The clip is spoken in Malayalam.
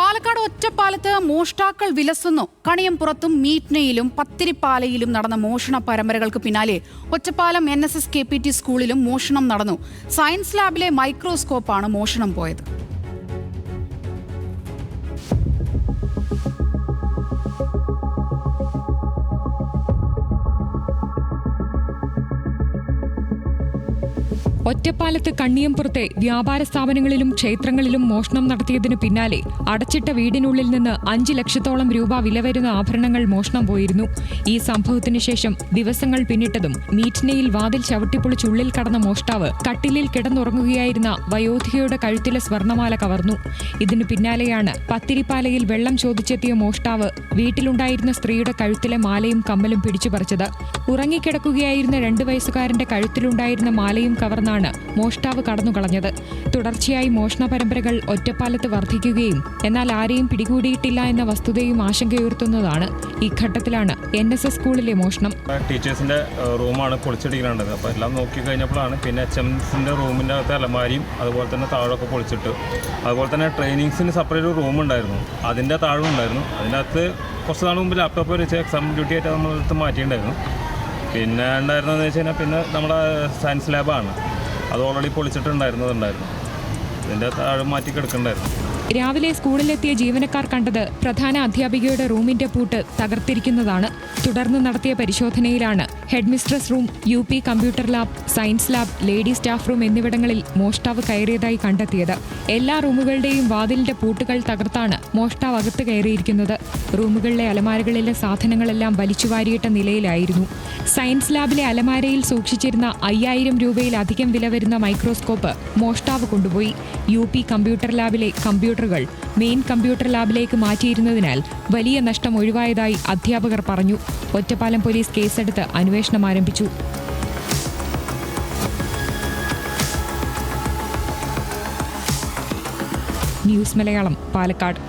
പാലക്കാട് ഒറ്റപ്പാലത്ത് മോഷ്ടാക്കൾ വിലസുന്നു. കണിയംപുറത്തും മീറ്റ്നയിലും പത്തിരിപ്പാലയിലും നടന്ന മോഷണ പരമ്പരകൾക്ക് പിന്നാലെ Ottapalam N S S K P T സ്കൂളിലും മോഷണം നടന്നു. സയൻസ് ലാബിലെ മൈക്രോസ്കോപ്പാണ് മോഷണം പോയത്. ഒറ്റപ്പാലത്ത് കണ്ണിയംപുറത്തെ വ്യാപാര സ്ഥാപനങ്ങളിലും ക്ഷേത്രങ്ങളിലും മോഷണം നടത്തിയതിനു പിന്നാലെ അടച്ചിട്ട വീടിനുള്ളിൽ നിന്ന് അഞ്ച് ലക്ഷത്തോളം രൂപ വില വരുന്ന ആഭരണങ്ങൾ മോഷണം പോയിരുന്നു. ഈ സംഭവത്തിന് ശേഷം ദിവസങ്ങൾ പിന്നിട്ടതും മീറ്റിനയിൽ വാതിൽ ചവിട്ടിപ്പൊളിച്ചുള്ളിൽ കടന്ന മോഷ്ടാവ് കട്ടിലിൽ കിടന്നുറങ്ങുകയായിരുന്ന വയോധികയുടെ കഴുത്തിലെ സ്വർണമാല കവർന്നു. ഇതിനു പിന്നാലെയാണ് പത്തിരിപ്പാലയിൽ വെള്ളം ചോദിച്ചെത്തിയ മോഷ്ടാവ് വീട്ടിലുണ്ടായിരുന്ന സ്ത്രീയുടെ കഴുത്തിലെ മാലയും കമ്മലും പിടിച്ചുപറിച്ചത്. ഉറങ്ങിക്കിടക്കുകയായിരുന്ന രണ്ടു വയസ്സുകാരന്റെ കഴുത്തിലുണ്ടായിരുന്ന മാലയും കവർന്നാണ് മോഷ്ടാവ് കടന്നുകളഞ്ഞത്. തുടർച്ചയായി മോഷണ പരമ്പരകൾ ഒറ്റപ്പാലത്ത് വർദ്ധിക്കുകയും എന്നാൽ ആരെയും പിടികൂടിയിട്ടില്ല എന്ന വസ്തുതയും ആശങ്കയുയർത്തുന്നതാണ് ഈ ഘട്ടത്തിലാണ് എൻ എസ് എസ് സ്കൂളിലെ മോഷണം. ടീച്ചേഴ്സിന്റെ റൂമാണ് പൊളിച്ചിടിക്കുന്നത് അപ്പോൾ എല്ലാം നോക്കി കഴിഞ്ഞപ്പോഴാണ് പിന്നെ എച്ച് എംസിന്റെ റൂമിന്റെ അകത്ത് അലമാരിയും അതുപോലെ തന്നെ താഴൊക്കെ പൊളിച്ചിട്ട്. അതുപോലെ തന്നെ ട്രെയിനിങ്സിന് സെപ്പറേറ്റ് റൂം ഉണ്ടായിരുന്നു. അതിന്റെ താഴും ഉണ്ടായിരുന്നു. അതിനകത്ത് കുറച്ച് നാൾ മുമ്പ് ലാപ്ടോപ്പ് വെച്ച് എക്സാം ഡ്യൂട്ടി ആയിട്ട് നമ്മളെടുത്ത് മാറ്റിയിട്ടുണ്ടായിരുന്നു. പിന്നെ ഉണ്ടായിരുന്നതെന്ന് വെച്ച് കഴിഞ്ഞാൽ പിന്നെ നമ്മുടെ സയൻസ് ലാബാണ് അത് ഓൾറെഡി പൊളിച്ചിട്ടുണ്ടായിരുന്നതുണ്ടായിരുന്നു ഇതിന്റെ താഴെ മാറ്റി കിടക്കുന്നുണ്ടായിരുന്നു രാവിലെ സ്കൂളിലെത്തിയ ജീവനക്കാർ കണ്ടത് പ്രധാന അധ്യാപികയുടെ റൂമിന്റെ പൂട്ട് തകർത്തിരിക്കുന്നതാണ്. തുടർന്ന് നടത്തിയ പരിശോധനയിലാണ് headmistress room U P computer lab science lab lady staff room എന്നിവിടങ്ങളിൽ മോഷ്ടാവ് കയറിയതായി കണ്ടെത്തിയത്. എല്ലാ റൂമുകളുടെയും വാതിലിന്റെ പൂട്ടുകൾ തകർത്താണ് മോഷ്ടാവ് അകത്ത് കയറിയിരിക്കുന്നത്. റൂമുകളിലെ അലമാരകളിലെ സാധനങ്ങളെല്ലാം വലിച്ചുവാരിയിട്ട നിലയിലായിരുന്നു. സയൻസ് ലാബിലെ അലമാരയിൽ സൂക്ഷിച്ചിരുന്ന അയ്യായിരം രൂപയിലധികം വില വരുന്ന മൈക്രോസ്കോപ്പ് മോഷ്ടാവ് കൊണ്ടുപോയി. യു പി കമ്പ്യൂട്ടർ ലാബിലെ കമ്പ്യൂട്ടറുകൾ മെയിൻ കമ്പ്യൂട്ടർ ലാബിലേക്ക് മാറ്റിയിരുന്നതിനാൽ വലിയ നഷ്ടം ഒഴിവായതായി അധ്യാപകർ പറഞ്ഞു. ഒറ്റപ്പാലം പോലീസ് കേസെടുത്ത് അന്വേഷണം ആരംഭിച്ചു. ന്യൂസ് മലയാളം പാലക്കാട്.